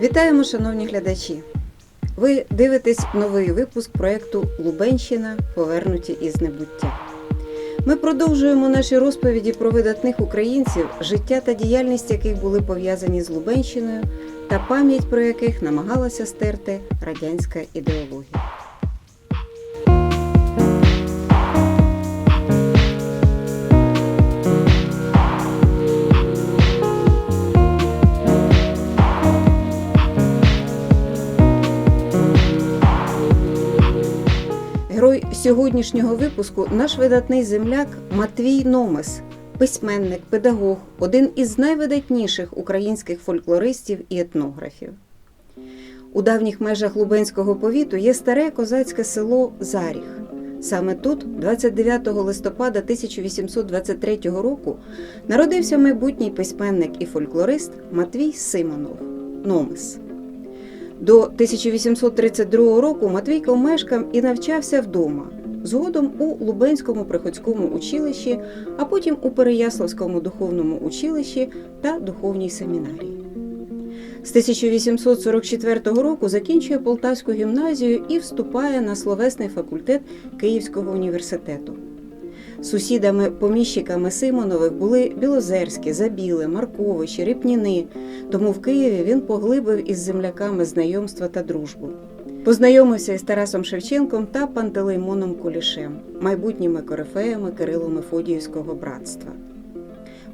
Вітаємо, шановні глядачі! Ви дивитесь новий випуск проєкту Лубенщина повернуті із небуття. Ми продовжуємо наші розповіді про видатних українців, життя та діяльність яких були пов'язані з Лубенщиною та пам'ять про яких намагалася стерти радянська ідеологія. Герой сьогоднішнього випуску наш видатний земляк Матвій Номес, письменник, педагог, один із найвидатніших українських фольклористів і етнографів. У давніх межах Лубенського повіту є старе козацьке село Заріг. Саме тут, 29 листопада 1823 року, народився майбутній письменник і фольклорист Матвій Симонов Номес. До 1832 року Матвійко мешкав і навчався вдома, згодом у Лубенському приходському училищі, а потім у Переяславському духовному училищі та духовній семінарії. З 1844 року закінчує Полтавську гімназію і вступає на словесний факультет Київського університету. Сусідами поміщиками Симонових були Білозерські, Забіли, Марковичі, Ріпніни, тому в Києві він поглибив із земляками знайомства та дружбу. Познайомився із Тарасом Шевченком та Пантелеймоном Кулішем, майбутніми корифеями Кирило-Мефодіївського братства.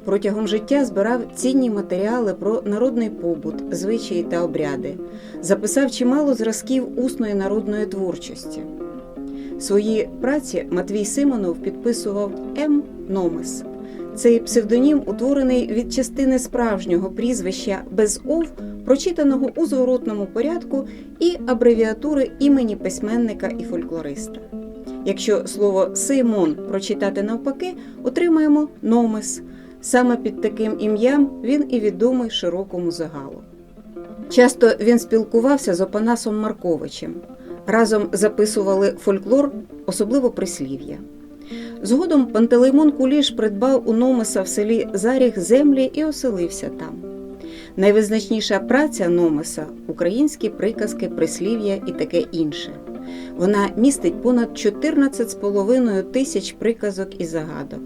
Протягом життя збирав цінні матеріали про народний побут, звичаї та обряди, записав чимало зразків усної народної творчості. Свої праці Матвій Симонов підписував М. Номес. Цей псевдонім утворений від частини справжнього прізвища без ов, прочитаного у зворотному порядку, і абревіатури імені письменника і фольклориста. Якщо слово Симон прочитати навпаки, отримаємо Номес. Саме під таким ім'ям він і відомий широкому загалу. Часто він спілкувався з Опанасом Марковичем. Разом записували фольклор, особливо прислів'я. Згодом Пантелеймон Куліш придбав у Номеса в селі Заріг землі і оселився там. Найвизначніша праця Номеса українські приказки, прислів'я і таке інше. Вона містить понад 14,5 тисяч приказок і загадок.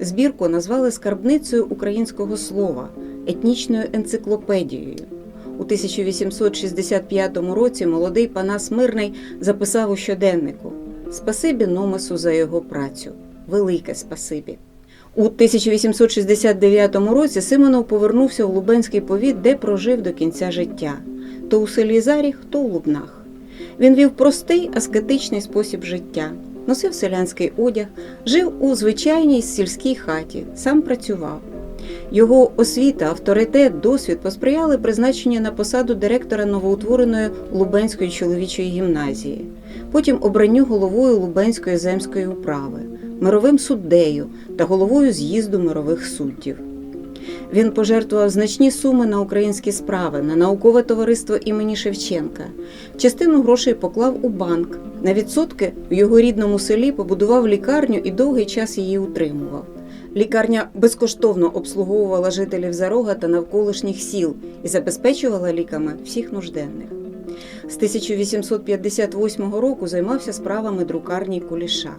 Збірку назвали скарбницею українського слова, етнічною енциклопедією. У 1865 році молодий Панас Мирний записав у щоденнику Спасибі Номесу за його працю. Велике спасибі. У 1869 році Симонов повернувся в Лубенський повіт, де прожив до кінця життя то у селі Заріг, то у Лубнах. Він вів простий аскетичний спосіб життя, носив селянський одяг, жив у звичайній сільській хаті, сам працював. Його освіта, авторитет, досвід посприяли призначенню на посаду директора новоутвореної Лубенської чоловічої гімназії, потім обранню головою Лубенської земської управи, мировим суддею та головою з'їзду мирових суддів. Він пожертвував значні суми на українські справи, на наукове товариство імені Шевченка. Частину грошей поклав у банк. На відсотки в його рідному селі побудував лікарню і довгий час її утримував. Лікарня безкоштовно обслуговувала жителів Зарога та навколишніх сіл і забезпечувала ліками всіх нужденних. З 1858 року займався справами друкарні Куліша.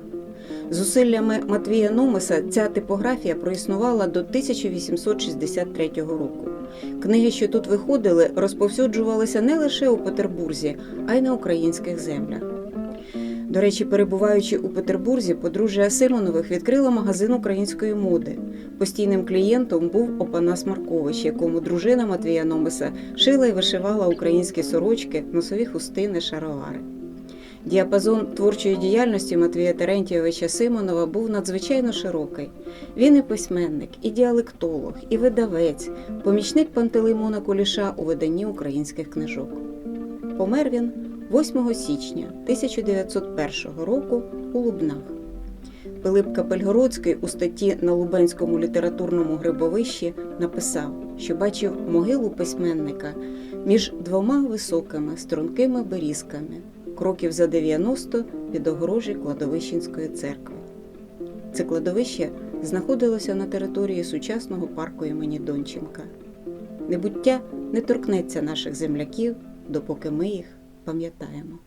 Зусиллями Матвія Номеса ця типографія проіснувала до 1863 року. Книги, що тут виходили, розповсюджувалися не лише у Петербурзі, а й на українських землях. До речі, перебуваючи у Петербурзі, подружжя Симонових відкрила магазин української моди. Постійним клієнтом був Опанас Маркович, якому дружина Матвія Номеса шила і вишивала українські сорочки, носові хустини, шаровари. Діапазон творчої діяльності Матвія Терентійовича Симонова був надзвичайно широкий. Він і письменник, і діалектолог, і видавець, помічник Пантелеймона Куліша у виданні українських книжок. Помер він 8 січня 1901 року у Лубнах. Пилип Капельгородський у статті на Лубенському літературному грибовищі написав, що бачив могилу письменника між двома високими стрункими берізками, кроків за 90 від огорожі кладовищенської церкви. Це кладовище знаходилося на території сучасного парку імені Донченка. Небуття не торкнеться наших земляків, допоки ми їх пам'ятаємо.